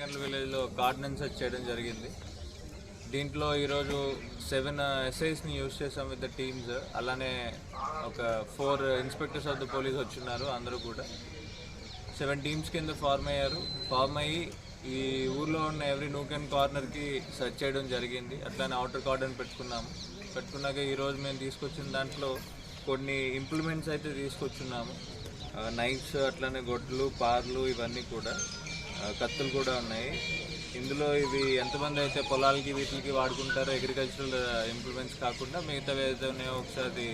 గంటల విలేజ్లో gardens set చేయడం జరిగింది. దీంట్లో ఈరోజు సెవెన్ uh, ఎస్ఐస్ని యూజ్ చేసాం విత్ ద టీమ్స్. అలానే ఒక four inspectors of the police వచ్చిన్నారు అందరూ కూడా. సెవెన్ టీమ్స్ కింద ఫార్మ్ అయ్యారు. ఫార్మ్ అయ్యి ఈ ఊర్లో ఉన్న ఎవ్రీ నూక్ అండ్ కార్నర్కి సెర్చ్ చేయడం జరిగింది. అట్లానే అవుటర్ కార్డన్ పెట్టుకున్నాము. పెట్టుకున్నాక ఈరోజు మేము తీసుకొచ్చిన దాంట్లో కొన్ని ఇంప్లిమెంట్స్ అయితే తీసుకొచ్చున్నాము. నైఫ్స్ అట్లానే గొడ్లు పార్లు ఇవన్నీ కూడా. కత్తులు కూడా ఉన్నాయి. ఇందులో ఇవి ఎంతమంది అయితే పొలాలకి వీటికి వాడుకుంటారో అగ్రికల్చరల్ ఇంప్లిమెంట్స్ కాకుండా మిగతా ఏదైనా ఒకసారి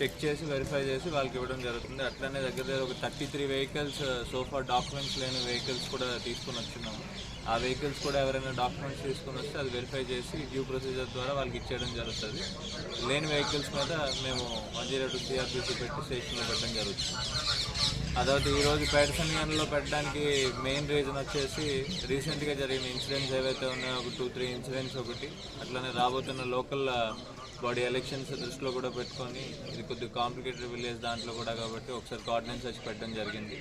చెక్ చేసి వెరిఫై చేసి వాళ్ళకి ఇవ్వడం జరుగుతుంది. అట్లనే దగ్గర దగ్గర ఒక థర్టీ త్రీ వెహికల్స్ uh, సోఫా డాక్యుమెంట్స్ లేని వెహికల్స్ కూడా తీసుకొని వచ్చినాము. ఆ వెహికల్స్ కూడా ఎవరైనా డాక్యుమెంట్స్ తీసుకొని వస్తే అది వెరిఫై చేసి డ్యూ ప్రొసీజర్ ద్వారా వాళ్ళకి ఇచ్చేయడం జరుగుతుంది. లేని వెహికల్స్ మీద మేము వన్ జీరో టూ సిఆర్పిసి పెట్టి స్టేషన్లో పెట్టడం జరుగుతుంది. అదొకటి ఈరోజు పేటసన్యంలో పెట్టడానికి మెయిన్ రీజన్ వచ్చేసి రీసెంట్గా జరిగిన ఇన్సిడెంట్స్ ఏవైతే ఉన్నాయో ఒక టూ త్రీ ఇన్సిడెంట్స్ ఒకటి అట్లనే రాబోతున్న లోకల్ uh, బాడీ ఎలక్షన్స్ దృష్టిలో కూడా పెట్టుకొని ఇది కొద్దిగా కాంప్లికేటెడ్ విలేజ్ దాంట్లో కూడా కాబట్టి ఒకసారి గార్డెన్స్ సెర్చ్ పెట్టడం జరిగింది.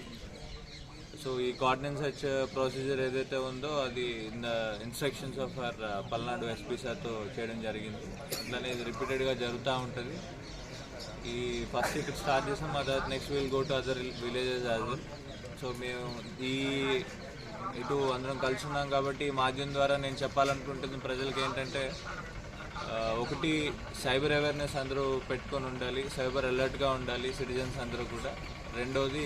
సో ఈ గార్డెన్స్ సెర్చ్ ప్రొసీజర్ ఏదైతే ఉందో అది in the instructions of our Palnadu SP సార్తో చేయడం జరిగింది. అట్లానే ఇది రిపీటెడ్గా జరుగుతూ ఉంటుంది. ఈ ఫస్ట్ ఇక్కడ స్టార్ట్ చేసాం ఆ తర్వాత next will go to other villages as well so మేము ఈ ఇటు అందరం కలిసి ఉన్నాం కాబట్టి ఈ మాధ్యమం ద్వారా నేను చెప్పాలనుకుంటుంది ప్రజలకి ఏంటంటే ఒకటి సైబర్ అవేర్నెస్ అందరూ పెట్టుకొని ఉండాలి సైబర్ అలర్ట్గా ఉండాలి సిటిజన్స్ అందరూ కూడా. రెండోది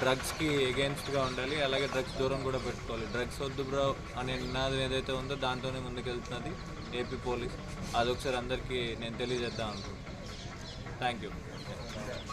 డ్రగ్స్కి ఎగెన్స్ట్గా ఉండాలి అలాగే డ్రగ్స్ దూరం కూడా పెట్టుకోవాలి. డ్రగ్స్ వద్దు బ్రో అనే నినాదం ఏదైతే ఉందో దాంతోనే ముందుకెళ్తున్నది ఏపీ పోలీస్. అదొకసారి అందరికీ నేను తెలియజేద్దాం అనుకుంటున్నాను. Thank you.